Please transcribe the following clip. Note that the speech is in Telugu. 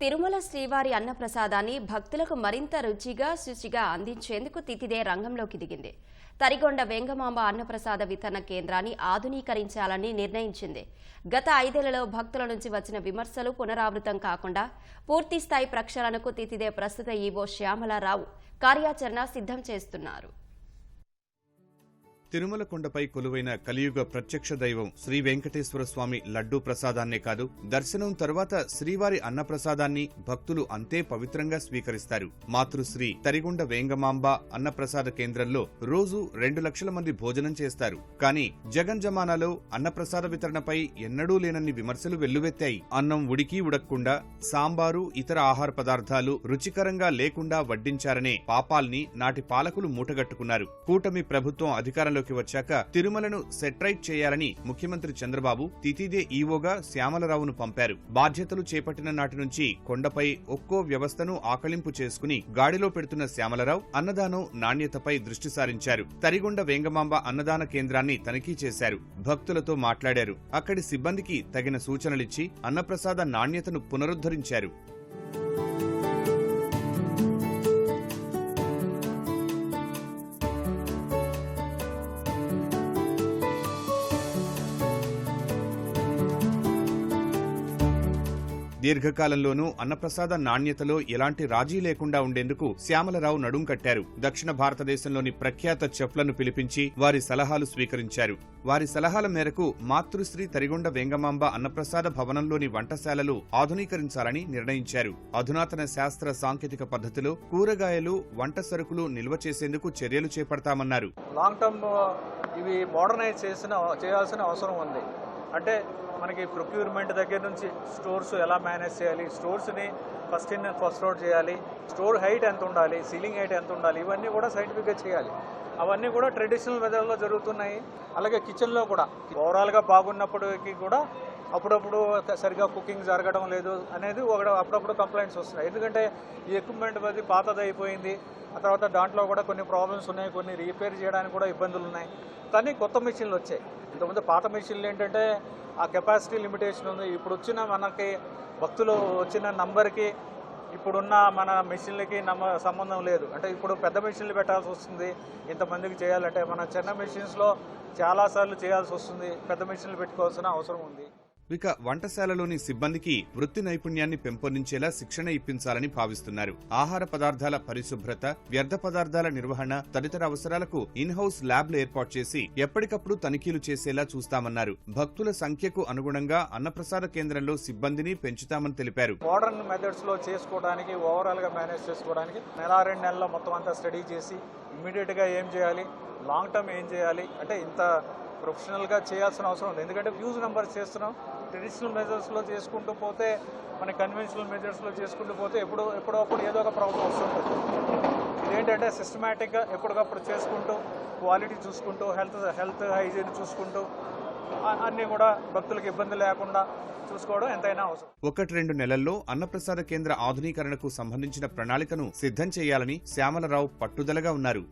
తిరుమల శ్రీవారి అన్నప్రసాదాన్ని భక్తులకు మరింత రుచిగా శుచిగా అందించేందుకు తితిదే రంగంలోకి దిగింది. తరిగొండ వెంగమాంబ అన్నప్రసాద వితరణ కేంద్రాన్ని ఆధునీకరించాలని నిర్ణయించింది. గత ఐదేళ్ళలో భక్తుల నుంచి వచ్చిన విమర్శలు పునరావృతం కాకుండా పూర్తిస్థాయి ప్రక్షాళనకు తితిదే ప్రస్తుత ఈవో శ్యామలారావు కార్యాచరణ సిద్ధం చేస్తున్నారు. తిరుమల కొండపై కొలువైన కలియుగ ప్రత్యక్ష దైవం శ్రీ వెంకటేశ్వర స్వామి లడ్డూ ప్రసాదాన్నే కాదు దర్శనం తరువాత శ్రీవారి అన్నప్రసాదాన్ని భక్తులు అంతే పవిత్రంగా స్వీకరిస్తారు. మాతృశ్రీ తరిగుండ వేంగమాంబ అన్నప్రసాద కేంద్రంలో రోజు రెండు లక్షల మంది భోజనం చేస్తారు. కానీ జగన్ జమానాలో అన్నప్రసాద వితరణపై ఎన్నడూ లేనన్ని విమర్శలు వెల్లువెత్తాయి. అన్నం ఉడికి ఉడక్కుండా సాంబారు ఇతర ఆహార పదార్థాలు రుచికరంగా లేకుండా వడ్డించారనే పాపాల్ని నాటి పాలకులు మూటగట్టుకున్నారు. కూటమి ప్రభుత్వం అధికారంలోకి వచ్చాక తిరుమలను సెట్రైట్ చేయాలని ముఖ్యమంత్రి చంద్రబాబు తితిదే ఈవోగా శ్యామలరావును పంపారు. బాధ్యతలు చేపట్టిన నాటి నుంచి కొండపై ఒక్కో వ్యవస్థను ఆకలింపు చేసుకుని గాడిలో పెడుతున్న శ్యామలరావు అన్నదానం నాణ్యతపై దృష్టి సారించారు. తరిగొండ వేంగమాంబ అన్నదాన కేంద్రాన్ని తనిఖీ చేశారు. భక్తులతో మాట్లాడారు. అక్కడి సిబ్బందికి తగిన సూచనలిచ్చి అన్నప్రసాద నాణ్యతను పునరుద్ధరించారు. దీర్ఘకాలంలోనూ అన్నప్రసాద నాణ్యతలో ఎలాంటి రాజీ లేకుండా ఉండేందుకు శ్యామలరావు నడుం కట్టారు. దక్షిణ భారతదేశంలోని ప్రఖ్యాత చెఫ్లను పిలిపించి వారి సలహాలు స్వీకరించారు. వారి సలహాల మేరకు మాతృశ్రీ తరిగొండ వెంగమాంబ అన్నప్రసాద భవనంలోని వంటశాలలు ఆధునీకరించాలని నిర్ణయించారు. అధునాతన శాస్త్ర సాంకేతిక పద్ధతిలో కూరగాయలు వంట సరుకులు నిల్వ చేసేందుకు చర్యలు చేపడతామన్నారు. లాంగ్ టర్మ్ ఇవి మోడర్నైజ్ చేసిన చేయాల్సిన అవసరం ఉంది. అంటే మనకి ప్రొక్యూర్మెంట్ దగ్గర నుంచి స్టోర్స్ ఎలా మేనేజ్ చేయాలి? స్టోర్స్ని ఫస్ట్ ఇన్ ఫస్ట్ అవుట్ చేయాలి. స్టోర్ హైట్ ఎంత ఉండాలి? సీలింగ్ హైట్ ఎంత ఉండాలి? ఇవన్నీ కూడా సైంటిఫిక్గా చేయాలి. అవన్నీ కూడా ట్రెడిషనల్ మెథడ్లో జరుగుతున్నాయి. అలాగే కిచెన్లో కూడా. ఓవరాల్గా బాగున్నప్పటికీ కూడా అప్పుడప్పుడు సరిగా కుకింగ్ జరగడం లేదు అనేది ఒక అప్పుడప్పుడు కంప్లైంట్స్ వస్తున్నాయి. ఎందుకంటే ఈ ఎక్విప్మెంట్ అది పాతది అయిపోయింది. ఆ తర్వాత దాంట్లో కూడా కొన్ని ప్రాబ్లమ్స్ ఉన్నాయి కొన్ని రిపేర్ చేయడానికి కూడా ఇబ్బందులు ఉన్నాయి. కానీ కొత్త మెషిన్లు వచ్చాయి. ఇంతకుముందు పాత మెషిన్లు ఏంటంటే ఆ కెపాసిటీ లిమిటేషన్ ఉంది. ఇప్పుడు వచ్చిన మనకి భక్తులు వచ్చిన నంబర్కి ఇప్పుడున్న మన మెషిన్లకి నమ్మ సంబంధం లేదు. అంటే ఇప్పుడు పెద్ద మెషిన్లు పెట్టాల్సి వస్తుంది. ఇంతమందికి చేయాలంటే మన చిన్న మెషిన్స్లో చాలాసార్లు చేయాల్సి వస్తుంది. పెద్ద మెషిన్లు పెట్టుకోవాల్సిన అవసరం ఉంది. ఇక వంటశాలలోని సిబ్బందికి వృత్తి నైపుణ్యాన్ని పెంపొందించేలా శిక్షణ ఇప్పించాలని భావిస్తున్నారు. ఆహార పదార్థాల పరిశుభ్రత వ్యర్థ పదార్థాల నిర్వహణ తదితర అవసరాలకు ఇన్ హౌస్ ల్యాబ్లు ఏర్పాటు చేసి ఎప్పటికప్పుడు తనిఖీలు చేసేలా చూస్తామన్నారు. భక్తుల సంఖ్యకు అనుగుణంగా అన్నప్రసాద కేంద్రంలో సిబ్బందిని పెంచుతామని తెలిపారు. మోడర్న్ మెథడ్స్లో చేసుకోవడానికి ఓవరాల్గా మేనేజ్ చేసుకోవడానికి నెల రెండు నెలల్లో మొత్తం అంతా స్టడీ చేసి ఇమ్మీడియట్గా ఏం చేయాలి? లాంగ్ టర్మ్ ఏం చేయాలి? అంటే ఇంత ప్రొఫెషనల్గా చేయాల్సిన అవసరం ఉంది. ఎందుకంటే ఫ్యూజ్ నెంబర్స్ చేస్తున్నాం. ట్రెడిషనల్ మెజర్స్లో చేసుకుంటూ పోతే మన కన్వెన్షనల్ మెజర్స్లో చేసుకుంటూ పోతే ఎప్పుడు ఎప్పుడప్పుడు ఏదో ఒక ప్రాబ్లం వస్తుంటుంది. ఇదేంటంటే సిస్టమేటిక్గా ఎప్పటికప్పుడు చేసుకుంటూ క్వాలిటీ చూసుకుంటూ హెల్త్ హెల్త్ హైజీన్ చూసుకుంటూ అన్నీ కూడా భక్తులకు ఇబ్బంది లేకుండా చూసుకోవడం ఎంతైనా అవసరం. ఒకటి రెండు నెలల్లో అన్నప్రసాద కేంద్ర ఆధునీకరణకు సంబంధించిన ప్రణాళికను సిద్ధం చేయాలని శ్యామలరావు పట్టుదలగా ఉన్నారు.